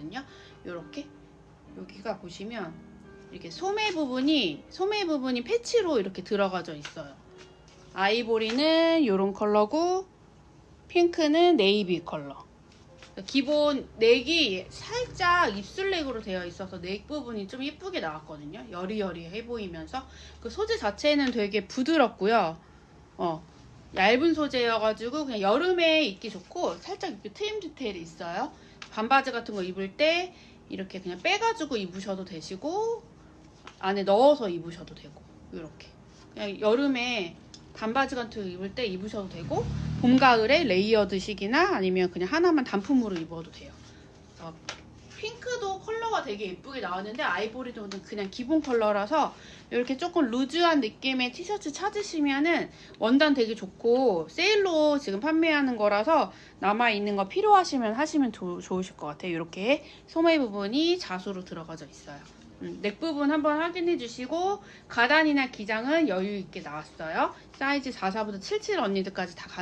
있거든요. 이렇게 여기가 보시면 이렇게 소매 부분이 소매 부분이 패치로 이렇게 들어가져 있어요. 아이보리는 이런 컬러고 핑크는 네이비 컬러. 기본 넥이 살짝 입술넥으로 되어 있어서 넥 부분이 좀 이쁘게 나왔거든요. 여리여리해 보이면서 그 소재 자체는 되게 부드럽고요. 어, 얇은 소재여가지고 그냥 여름에 입기 좋고 살짝 이렇게 트임 디테일이 있어요. 반바지 같은 거 입을 때 이렇게 그냥 빼가지고 입으셔도 되시고 안에 넣어서 입으셔도 되고 이렇게 그냥 여름에 반바지 같은 거 입을 때 입으셔도 되고 봄 가을에 레이어드식이나 아니면 그냥 하나만 단품으로 입어도 돼요. 어, 핑크도 컬러가 되게 예쁘게 나왔는데 아이보리도는 그냥 기본 컬러라서 이렇게 조금 루즈한 느낌의 티셔츠 찾으시면은 원단 되게 좋고 세일로 지금 판매하는 거라서 남아있는 거 필요하시면 하시면 조- 좋으실 것 같아요. 이렇게 소매 부분이 자수로 들어가져 있어요. 음, 넥 부분 한번 확인해 주시고 가단이나 기장은 여유 있게 나왔어요. 사이즈 44부터 77 언니들까지 다 가능.